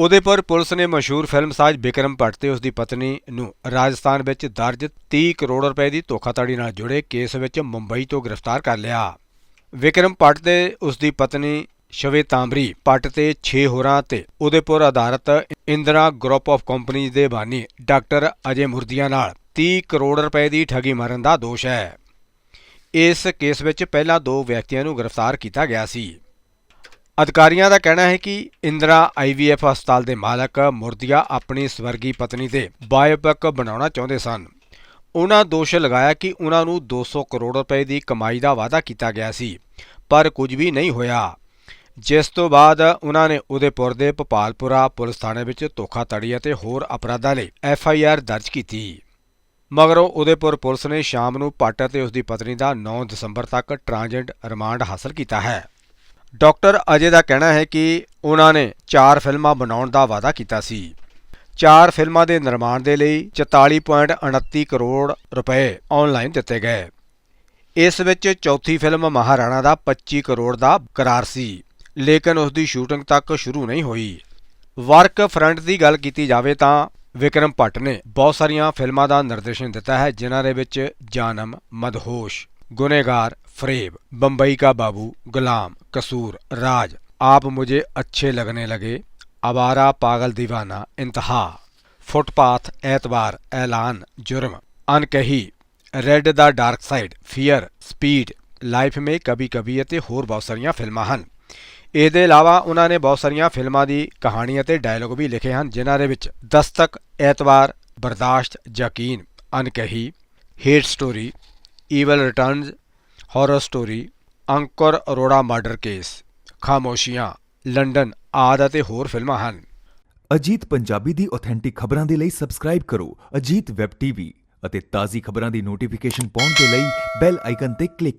Udaipur police ਨੇ ਮਸ਼ਹੂਰ film ਸਾਜ਼ ਵਿਕਰਮ ਭੱਟ ਤੇ ਉਸ ਦੀ ਪਤਨੀ ਨੂੰ ਰਾਜਸਥਾਨ ਵਿੱਚ ਦਰਜ 30 ਕਰੋੜ ਰੁਪਏ ਦੀ ਧੋਖਾਧੜੀ ਨਾਲ ਜੁੜੇ ਕੇਸ ਵਿੱਚ ਮੁੰਬਈ ਤੋਂ ਗ੍ਰਿਫਤਾਰ ਕਰ ਲਿਆ। ਵਿਕਰਮ ਭੱਟ ਤੇ ਉਸ ਦੀ ਪਤਨੀ ਸ਼ਵੇਤਾਂਬਰੀ ਭੱਟ ਤੇ 6 ਹੋਰਾਂ ਤੇ ਉਦੇਪੁਰ ਆਧਾਰਿਤ ਇੰਦਰਾ ਗਰੁੱਪ ਆਫ ਕੰਪਨੀਜ਼ ਦੇ ਬਾਨੀ ਡਾਕਟਰ ਅਜੇ ਮੁਰਦੀਆ ਨਾਲ 30 ਕਰੋੜ ਰੁਪਏ ਦੀ ਠੱਗੀ ਮਾਰਨ ਦਾ ਦੋਸ਼ ਹੈ। ਇਸ ਕੇਸ ਵਿੱਚ ਪਹਿਲਾਂ ਦੋ ਵਿਅਕਤੀਆਂ ਨੂੰ ਗ੍ਰਿਫਤਾਰ ਕੀਤਾ ਗਿਆ ਸੀ। ਅਧਿਕਾਰੀਆਂ ਦਾ ਕਹਿਣਾ ਹੈ ਕਿ ਇੰਦਰਾ ਆਈਵੀਐਫ ਹਸਪਤਾਲ ਦੇ ਮਾਲਕ ਮੁਰਦੀਆ ਆਪਣੀ ਸਵਰਗੀ ਪਤਨੀ ਦੇ ਬਾਇਓਪਿਕ ਬਣਾਉਣਾ ਚਾਹੁੰਦੇ ਸਨ। ਉਹਨਾਂ ਦੋਸ਼ ਲਗਾਇਆ ਕਿ ਉਹਨਾਂ ਨੂੰ 200 ਕਰੋੜ ਰੁਪਏ ਦੀ ਕਮਾਈ ਦਾ ਵਾਅਦਾ ਕੀਤਾ ਗਿਆ ਸੀ, ਪਰ ਕੁਝ ਵੀ ਨਹੀਂ ਹੋਇਆ। ਜਿਸ ਤੋਂ ਬਾਅਦ ਉਹਨਾਂ ਨੇ ਉਦੇਪੁਰ ਦੇ ਭੋਪਾਲਪੁਰਾ ਪੁਲਿਸ ਥਾਣੇ ਵਿੱਚ ਧੋਖਾਧੜੀ ਅਤੇ ਹੋਰ ਅਪਰਾਧਾਂ ਲਈ ਐਫ ਆਈ ਆਰ ਦਰਜ ਕੀਤੀ। ਮਗਰੋਂ ਉਦੇਪੁਰ ਪੁਲਿਸ ਨੇ ਸ਼ਾਮ ਨੂੰ ਭੱਟ ਅਤੇ ਉਸ ਦੀ ਪਤਨੀ ਦਾ 9 ਦਸੰਬਰ ਤੱਕ ਟ੍ਰਾਂਜੈਂਟ ਰਿਮਾਂਡ ਹਾਸਲ ਕੀਤਾ ਹੈ। ਡਾਕਟਰ ਅਜੇ ਦਾ ਕਹਿਣਾ ਹੈ ਕਿ ਉਹਨਾਂ ਨੇ 4 ਫਿਲਮਾਂ ਬਣਾਉਣ ਦਾ ਵਾਅਦਾ ਕੀਤਾ ਸੀ। 4 ਫਿਲਮਾਂ ਦੇ ਨਿਰਮਾਣ ਦੇ ਲਈ 44.29 ਕਰੋੜ ਰੁਪਏ ਆਨਲਾਈਨ ਦਿੱਤੇ ਗਏ। ਇਸ ਵਿੱਚ ਚੌਥੀ ਫਿਲਮ ਮਹਾਰਾਣਾ ਦਾ 25 ਕਰੋੜ ਦਾ ਕਰਾਰ ਸੀ, ਲੇਕਿਨ ਉਸ ਦੀ ਸ਼ੂਟਿੰਗ ਤੱਕ ਸ਼ੁਰੂ ਨਹੀਂ ਹੋਈ। ਵਰਕ ਫਰੰਟ ਦੀ ਗੱਲ ਕੀਤੀ ਜਾਵੇ ਤਾਂ ਵਿਕਰਮ ਭੱਟ ਨੇ ਬਹੁਤ ਸਾਰੀਆਂ ਫਿਲਮਾਂ ਦਾ ਨਿਰਦੇਸ਼ਨ ਦਿੱਤਾ ਹੈ, ਜਿਨ੍ਹਾਂ ਦੇ ਵਿੱਚ ਜਾਨਮ, ਮਦਹੋਸ਼ ਗੁਨੇਗਾਰ ਫਰੇਬ ਬੰਬਈ ਕਾ ਬਾਬੂ ਗੁਲਾਮ ਕਸੂਰ ਰਾਜ ਆਪ ਮੁਝੇ ਅੱਛੇ लगने लगे आवारा पागल दीवाना इंतहा फुटपाथ एतबार ऐलान जुर्म अनकही ਰੈੱਡ ਦਾ dark side fear speed life ਮੇ ਕਭੀ ਕਭੀ ਅਤੇ ਹੋਰ ਬਹੁਤ ਸਾਰੀਆਂ ਫਿਲਮਾਂ ਹਨ ਇਹਦੇ ਇਲਾਵਾ ਉਹਨਾਂ ਨੇ ਬਹੁਤ ਸਾਰੀਆਂ ਫਿਲਮਾਂ ਦੀ ਕਹਾਣੀ ਅਤੇ ਡਾਇਲੋਗ ਵੀ ਲਿਖੇ ਹਨ ਜਿਨ੍ਹਾਂ ਦੇ ਵਿੱਚ ਦਸਤਕ ਐਤਵਾਰ Bardaasht Yakeen Ankahee hate story Evil Returns Horror Story Ankur Arora Murder Case Khamoshiyan London ਆਦਿ ਅਤੇ ਹੋਰ ਫਿਲਮਾਂ ਹਨ। ਅਜੀਤ ਪੰਜਾਬੀ ਦੀ ਆਥੈਂਟਿਕ ਖਬਰਾਂ ਦੇ ਲਈ ਸਬਸਕ੍ਰਾਈਬ ਕਰੋ ਅਜੀਤ ਵੈਬ ਟੀਵੀ ਅਤੇ ਤਾਜ਼ੀ ਖਬਰਾਂ ਦੀ ਨੋਟੀਫਿਕੇਸ਼ਨ ਪਾਉਣ ਦੇ ਲਈ ਬੈਲ ਆਈਕਨ ਤੇ ਕਲਿੱਕ ਕਰੋ।